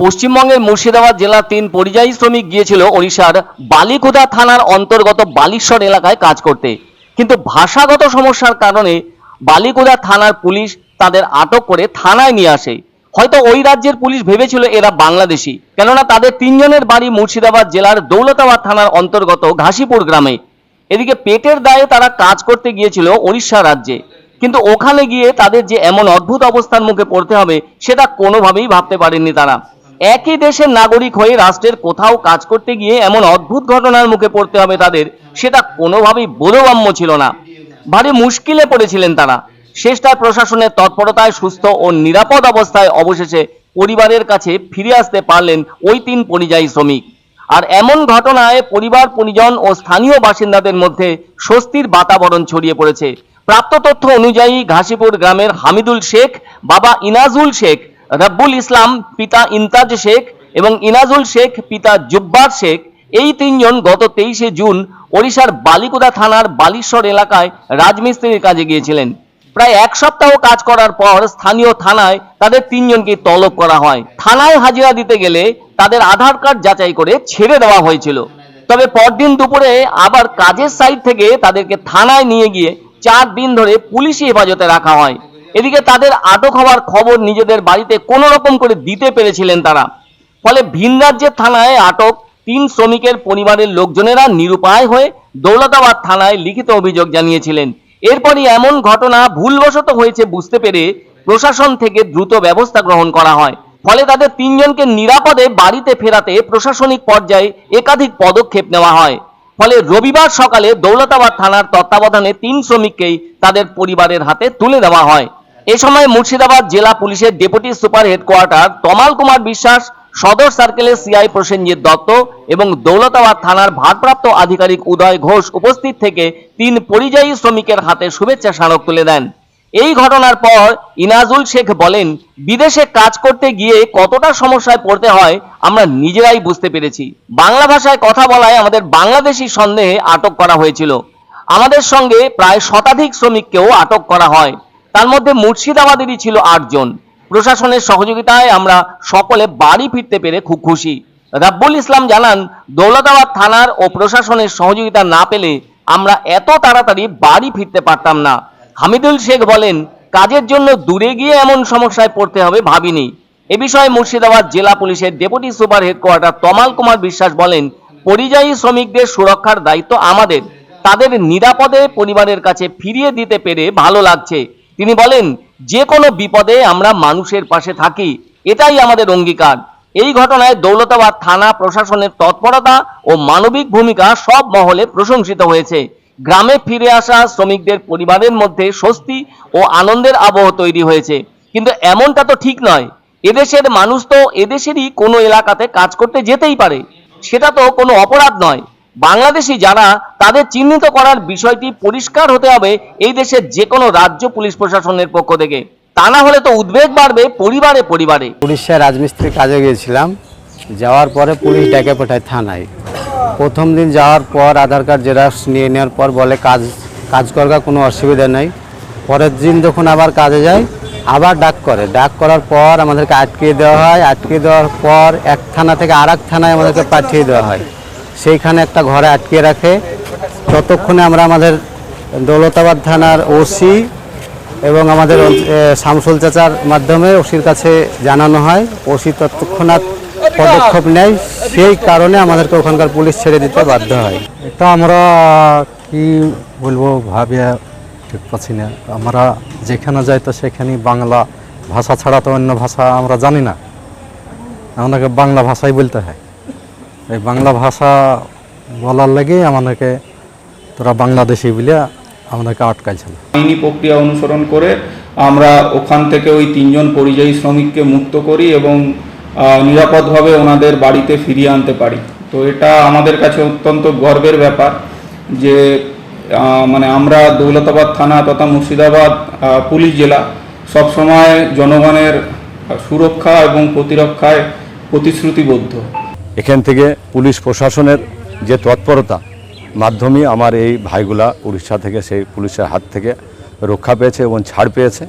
পশ্চিমবঙ্গের মুর্শিদাবাদ জেলার তিন পরিযায়ী শ্রমিক গিয়েছিল ওড়িশার বালিকুদা থানার অন্তর্গত বালিশ্বর এলাকায় কাজ করতে। কিন্তু ভাষাগত সমস্যার কারণে বালিকুদা থানার পুলিশ তাদের আটক করে থানায় নিয়ে আসে। হয়তো ওই রাজ্যের পুলিশ ভেবেছিল এরা বাংলাদেশি। কেননা তাদের তিনজনের বাড়ি মুর্শিদাবাদ জেলার দৌলতাবাদ থানার অন্তর্গত ঘাসিপুর গ্রামে। এদিকে পেটের দায়ে তারা কাজ করতে গিয়েছিল ওড়িশা রাজ্যে। কিন্তু ওখানে গিয়ে তাদের যে এমন অদ্ভুত অবস্থার মুখে পড়তে হবে, সেটা কোনোভাবেই ভাবতে পারেননি তারা। একই দেশের নাগরিক হয়ে রাষ্ট্রের কোথাও কাজ করতে গিয়ে এমন অদ্ভুত ঘটনার মুখে পড়তে হবে তাদের, সেটা কোনোভাবেই বোধগম্য ছিল না। ভারী মুশকিলে পড়েছিলেন তারা। শেষটার প্রশাসনের তৎপরতায় সুস্থ ও নিরাপদ অবস্থায় অবশেষে পরিবারের কাছে ফিরে আসতে পারলেন ওই তিন পরিযায়ী শ্রমিক। আর এমন ঘটনায় পরিবার, পরিজন ও স্থানীয় বাসিন্দাদের মধ্যে স্বস্তির বাতাবরণ ছড়িয়ে পড়েছে। প্রাপ্ত তথ্য অনুযায়ী ঘাসিপুর গ্রামের হামিদুল শেখ, বাবা ইনাজুল শেখ, রব্বুল ইসলাম, পিতা ইমতাজ শেখ এবং ইনাজুল শেখ, পিতা জুব্বার শেখ, এই তিনজন গত তেইশে জুন ওড়িশার বালিকুদা থানার বালিশ্বর এলাকায় রাজমিস্ত্রির কাজে গিয়েছিলেন। প্রায় এক সপ্তাহ কাজ করার পর স্থানীয় থানায় তাদের তিনজনকে তলব করা হয়। থানায় হাজিরা দিতে গেলে তাদের আধার কার্ড যাচাই করে ছেড়ে দেওয়া হয়েছিল। তবে পরদিন দুপুরে আবার কাজের সাইড থেকে তাদেরকে থানায় নিয়ে গিয়ে চার দিন ধরে পুলিশি হেফাজতে রাখা হয়। এদিকে তাদের আটক হওয়ার খবর নিজেদের বাড়িতে কোনো রকম করে দিতে পেরেছিলেন তারা। ফলে ভিন রাজ্যের থানায় আটক তিন শ্রমিকের পরিবারের লোকজনেরা নিরুপায় হয়ে দৌলতাবাদ থানায় লিখিত অভিযোগ জানিয়েছিলেন। এরপরই এমন ঘটনা ভুলবশত হয়েছে বুঝতে পেরে প্রশাসন থেকে দ্রুত ব্যবস্থা গ্রহণ করা হয়। ফলে তাদের তিনজনকে নিরাপদে বাড়িতে ফেরাতে প্রশাসনিক পর্যায়ে একাধিক পদক্ষেপ নেওয়া হয়। ফলে রবিবার সকালে দৌলতাবাদ থানার তত্ত্বাবধানে তিন শ্রমিককেই তাদের পরিবারের হাতে তুলে দেওয়া হয়। এ সময় মুর্শিদাবাদ জেলা পুলিশের deputy super headquarter Tamal Kumar Biswas, সদর সার্কেলের সিআই প্রসেনজিৎ দত্ত এবং দৌলতাবাদ থানার ভারপ্রাপ্ত আধিকারিক উদয় ঘোষ উপস্থিত থেকে তিন পরিযায়ী শ্রমিকের হাতে শুভেচ্ছা স্মারক তুলে দেন। এই ঘটনার পর ইনাজুল শেখ বলেন, বিদেশে কাজ করতে গিয়ে কতটা সমস্যায় পড়তে হয় আমরা নিজেরাই বুঝতে পেরেছি। বাংলা ভাষায় কথা বলায় আমাদের বাংলাদেশি সন্দেহে আটক করা হয়েছিল। আমাদের সঙ্গে প্রায় শতাধিক শ্রমিককেও আটক করা হয়। তার মধ্যে মুর্শিদাবাদেরই ছিল আটজন। প্রশাসনের সহযোগিতায় আমরা সকলে বাড়ি ফিরতে পেরে খুব খুশি। রাব্বুল ইসলাম জানান, দৌলতাবাদ থানার ও প্রশাসনের সহযোগিতা না পেলে আমরা এত তাড়াতাড়ি বাড়ি ফিরতে পারতাম না। হামিদুল শেখ বলেন, কাজের জন্য দূরে গিয়ে এমন সমস্যায় পড়তে হবে ভাবিনি। এ বিষয়ে মুর্শিদাবাদ জেলা পুলিশের deputy super headquarter Tamal Kumar Biswas বলেন, পরিযায়ী শ্রমিকদের সুরক্ষার দায়িত্ব আমাদের। তাদের নিরাপদে পরিবারের কাছে ফিরিয়ে দিতে পেরে ভালো লাগছে। তিনি বলেন, যে কোনো বিপদে আমরা মানুষের পাশে থাকি। এটাই আমাদের অঙ্গীকার। এই ঘটনায় দৌলতাবাদ থানা প্রশাসনের তৎপরতা ও মানবিক ভূমিকা সব মহলে প্রশংসিত হয়েছে। গ্রামে ফিরে আসা শ্রমিকদের পরিবারের মধ্যে স্বস্তি ও আনন্দের আবহ তৈরি হয়েছে। কিন্তু এমনটা তো ঠিক নয়। এদেশের মানুষ তো এদেশেরই কোনো এলাকাতে কাজ করতে যেতেই পারে। সেটা তো কোনো অপরাধ নয়। বাংলাদেশি যারা তাদের চিহ্নিত করার বিষয়টি পরিষ্কার হতে হবে এই দেশের যে কোনো রাজ্য পুলিশ প্রশাসনের পক্ষ থেকে। তা না হলে তো উদ্বেগ বাড়বে পরিবারে পরিবারে। উড়িষ্যায় রাজমিস্ত্রি কাজে গিয়েছিলাম। যাওয়ার পরে পুলিশ ডেকে পাঠায় থানায়। প্রথম দিন যাওয়ার পর আধার কার্ড জেরক্স নিয়ে নেওয়ার পর বলে কাজ কাজ করার কোনো অসুবিধা নেই। পরের দিন যখন আবার কাজে যাই আবার ডাক করে। ডাক করার পর আমাদেরকে আটকিয়ে দেওয়া হয়। আটকিয়ে দেওয়ার পর এক থানা থেকে আর থানায় আমাদেরকে পাঠিয়ে দেওয়া হয়। সেইখানে একটা ঘরে আটকিয়ে রাখে। ততক্ষণে আমরা আমাদের দৌলতাবাদ থানার ওসি এবং আমাদের শামসুল চাচার মাধ্যমে ওসির কাছে জানানো হয়। ওসি তৎক্ষণাৎ পদক্ষেপ নেয় সেই কারণে আমাদেরকে ওখানকার পুলিশ ছেড়ে দিতে বাধ্য হয়। এটা আমরা কি বলব ভাবিয়া ঠিক পাচ্ছি না। আমরা যেখানে যাই তো সেখানে বাংলা ভাষা ছাড়া তো অন্য ভাষা আমরা জানি না। আমাদেরকে বাংলা ভাষাই বলতে হয়। এই বাংলা ভাষা বলার লেগে আমাদেরকে তোরা বাংলাদেশি বলে আমাদেরকে আটকাইছিল আইনি প্রক্রিয়া অনুসরণ করে আমরা ওখান থেকে ওই তিনজন পরিযায়ী শ্রমিককে মুক্ত করি এবং নিরাপদভাবে ওনাদের বাড়িতে ফিরিয়ে আনতে পারি। তো এটা আমাদের কাছে অত্যন্ত গর্বের ব্যাপার যে মানে আমরা দৌলতাবাদ থানা তথা মুর্শিদাবাদ পুলিশ জেলা সবসময় জনগণের সুরক্ষা এবং প্রতিরক্ষায় প্রতিশ্রুতিবদ্ধ। এখান থেকে পুলিশ প্রশাসনের যে তৎপরতা, মাধ্যমে আমার এই ভাইগুলা উড়িষ্যা থেকে, সেই পুলিশের হাত থেকে রক্ষা পেয়েছে এবং ছাড় পেয়েছে।